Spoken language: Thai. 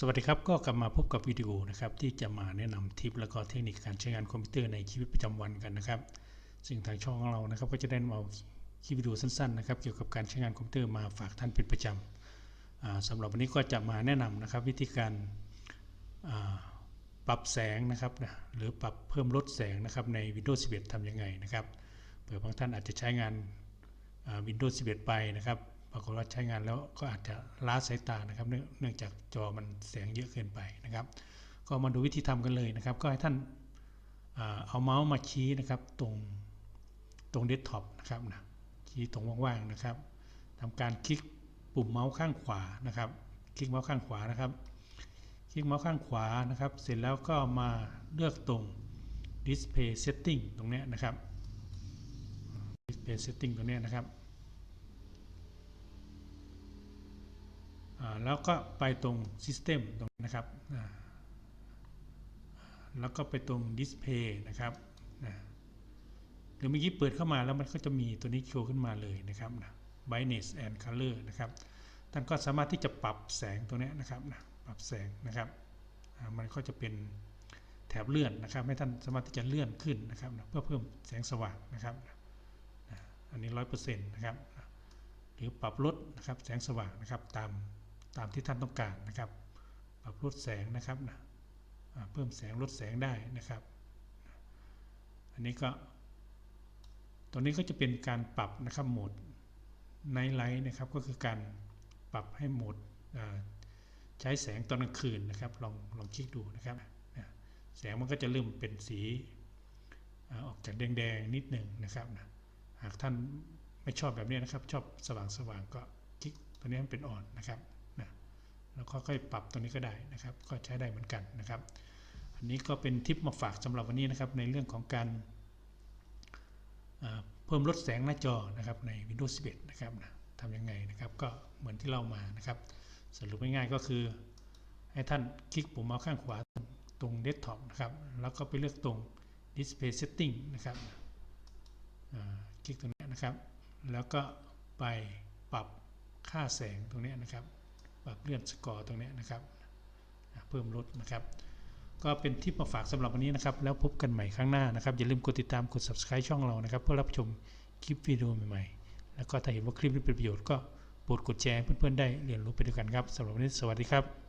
สวัสดีครับ ก็กลับมาพบกับวิดีโอนะครับที่จะมาแนะนำทิปแล้วก็เทคนิคการใช้งานคอมพิวเตอร์ในชีวิตประจำวันกันนะครับซึ่งทางช่องของเรานะครับ ก็จะได้นำเอาคลิปวิดีโอสั้นๆนะครับเกี่ยวกับการใช้งานคอมพิวเตอร์มาฝากท่านเป็นประจำอ่าสำหรับวันนี้ก็จะมาแนะนำนะครับวิธีการปรับแสงนะครับนะหรือปรับเพิ่มลดแสงนะครับใน Windows 11ทำยังไงนะครับเผื่อบางท่านอาจจะใช้งาน Windows 11 ไปนะครับ ปรากฏว่าใช้งานแล้วก็อาจจะล้าสายตานะครับ เนื่องจากจอมันแสงเยอะเกินไปนะครับ ก็มาดูวิธีทำกันเลยนะครับ ก็ให้ท่านเอาเมาส์มาชี้นะครับตรงตรงเดสก์ท็อปนะครับนะชี้ตรงว่างๆนะครับทำการคลิกปุ่มเมาส์ข้างขวานะครับ คลิกเมาส์ข้างขวานะครับ คลิกเมาส์ข้างขวานะครับ เสร็จแล้วก็มาเลือกตรง Display Setting ตรงเนี้ยนะครับ Display Setting ตรงเนี้ยนะครับ แล้วก็ไปตรง System ตรงนะครับ แล้วก็ไปตรง Display นะครับนะหรือเมื่อกี้เปิดเข้ามาแล้วมันก็จะมีตัวนี้โชว์ขึ้นมาเลยนะครับนะ Brightness and Color นะครับท่านก็สามารถที่จะปรับแสงตัวนี้นะครับนะปรับแสงนะครับมันก็จะเป็นแถบเลื่อนนะครับ ให้ท่านสามารถที่จะเลื่อนขึ้นนะครับนะเพื่อเพิ่มแสงสว่างนะครับนะอันนี้ร้อยเปอร์เซ็นต์นะครับหรือปรับลดนะครับแสงสว่างนะครับตาม ตามที่ท่านต้องการนะครับปรับลดแสงนะครับนะเพิ่มแสงลดแสงได้นะครับ อันนี้ก็ตัวนี้ก็จะเป็นการปรับนะครับโหมดไนท์ไลท์นะครับก็คือการปรับให้โหมดใช้แสงตอนกลางคืนนะครับลองลองคลิกดูนะครับแสงมันก็จะเริ่มเป็นสีออกจากแดงๆนิดหนึ่งนะครับนะหากท่านไม่ชอบแบบนี้นะครับ ชอบสว่างๆก็คลิกตัวนี้ให้เป็นอ่อนนะครับ แล้วก็ค่อยปรับตัวนี้ก็ได้นะครับ ก็ใช้ได้เหมือนกันนะครับ อันนี้ก็เป็นทิปมาฝากสำหรับวันนี้นะครับในเรื่องของการเพิ่มลดแสงหน้าจอนะครับใน Windows 11 นะครับนะทำยังไงนะครับ ก็เหมือนที่เรามานะครับ สรุปง่ายๆก็คือ ให้ท่านคลิกปุ่มเมาส์ข้างขวาตรง Desktop นะครับ แล้วก็ไปเลือกตรง Display Setting นะครับคลิกตรงนี้นะครับ แล้วก็ไปปรับค่าแสงตรงนี้นะครับ เลื่อนสกอร์ตรงนี้นะครับเพิ่มลดนะครับ ก็เป็นทิปมาฝากสำหรับวันนี้นะครับ แล้วพบกันใหม่ครั้งหน้านะครับ อย่าลืมกดติดตามกด subscribe ช่องเรานะครับ เพื่อรับชมคลิปวิดีโอใหม่ๆ แล้วก็ถ้าเห็นว่าคลิปนี้เป็นประโยชน์ก็โปรดกดแชร์เพื่อนๆได้เรียนรู้ไปด้วยกันครับสำหรับวันนี้สวัสดีครับ